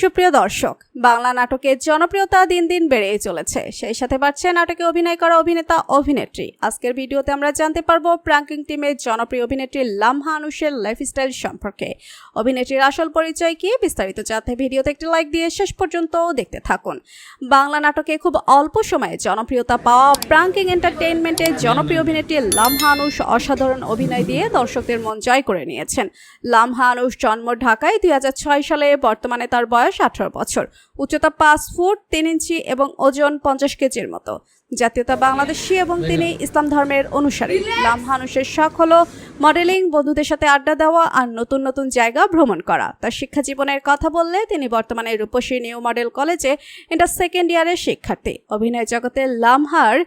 সুপ্রিয় দর্শক, বাংলা নাটকের জনপ্রিয়তা দিন দিন বেড়েই চলেছে। সেই সাথে বাড়ছে নাটকে অভিনয় করা অভিনেতা, অভিনেত্রী। আজকের ভিডিওতে আমরা জানতে পারব প্রাঙ্কিং টিমের জনপ্রিয় অভিনেত্রী লামহা আনুশের লাইফস্টাইল সম্পর্কে। অভিনেত্রীর আসল পরিচয় কি, বিস্তারিত জানতে ভিডিওতে একটি লাইক দিয়ে শেষ পর্যন্ত দেখতে থাকুন। বাংলা নাটকে খুব অল্প সময়ে জনপ্রিয়তা পাওয়া প্রাঙ্কিং এন্টারটেইনমেন্টের জনপ্রিয় অভিনেত্রী লামহা আনুশ অসাধারণ অভিনয় দিয়ে দর্শকদের মন জয় করে নিয়েছেন। লামহা আনুশ জন্ম ঢাকায় দুই হাজার ছয় সালে, বর্তমানে তার বয়স আঠারো বছর। উচ্চতা পাঁচ ফুট, তিন ইঞ্চি এবং ওজন পঞ্চাশ কেজির মতো। জাতীয়তা বাংলাদেশি এবং তিনি ইসলাম ধর্মের অনুসারী। লামহা আনুশের শখ হলো মডেলিং, বন্ধুদের সাথে আড্ডা দেওয়া আর নতুন নতুন জায়গা ভ্রমণ করা। তার শিক্ষা জীবনের কথা বললে তিনি বর্তমানে রূপসী নিউ মডেল কলেজে ইন্টার সেকেন্ড ইয়ারের শিক্ষার্থী। অভিনয় জগতে লামহার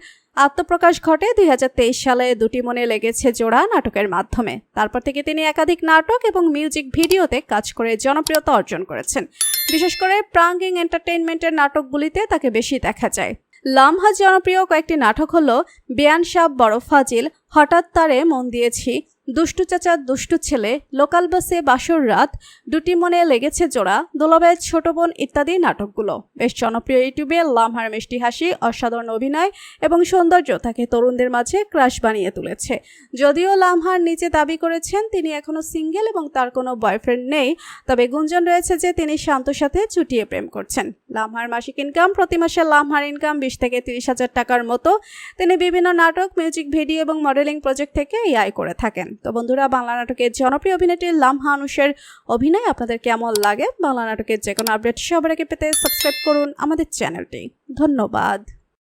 আত্মপ্রকাশ ঘটে দুই হাজার তেইশ সালে। দুটি মনে লেগেছে জোড়া নাটকের মাধ্যমে। তারপর থেকে তিনি একাধিক নাটক এবং মিউজিক ভিডিওতে কাজ করে জনপ্রিয়তা অর্জন করেছেন। বিশেষ করে প্রাঙ্গিং এন্টারটেইনমেন্টের নাটকগুলিতে তাকে বেশি দেখা যায়। লামহা জনপ্রিয় কয়েকটি নাটক হল বেয়ান সাহ বড় ফাজিল হঠাৎ তারে মন দিয়েছি। দুষ্টু চাচার দুষ্টু ছেলে, লোকাল বাসে বাসর রাত, দুটি মনে লেগেছে জোড়া, দোলাবাইয়ের ছোট বোন ইত্যাদি নাটকগুলো। বেশ জনপ্রিয় ইউটিউবে লামহার মিষ্টি হাসি, অসাধারণ অভিনয় এবং সৌন্দর্য তাকে তরুণদের মাঝে ক্রাশ বানিয়ে তুলেছে। যদিও লামহার নিচে দাবি করেছেন, তিনি এখনও সিঙ্গেল এবং তার কোনো বয়ফ্রেন্ড নেই, তবে গুঞ্জন রয়েছে যে তিনি শান্তর সাথে চুটিয়ে প্রেম করছেন। লামহার মাসিক ইনকাম, প্রতি মাসে লামহার ইনকাম বিশ থেকে তিরিশ হাজার টাকার মতো। তিনি বিভিন্ন নাটক, মিউজিক, ভিডিও এবং মডেলিং প্রজেক্ট থেকে এই আয় করে থাকেন। তো বন্ধুরা, বাংলা নাটকের জনপ্রিয় অভিনেত্রী লামহা আনুষের অভিনয় আপনাদের কেমন লাগে? বাংলা নাটকের যে কোনো আপডেট সবার আগে পেতে সাবস্ক্রাইব করুন আমাদের চ্যানেলটি। ধন্যবাদ।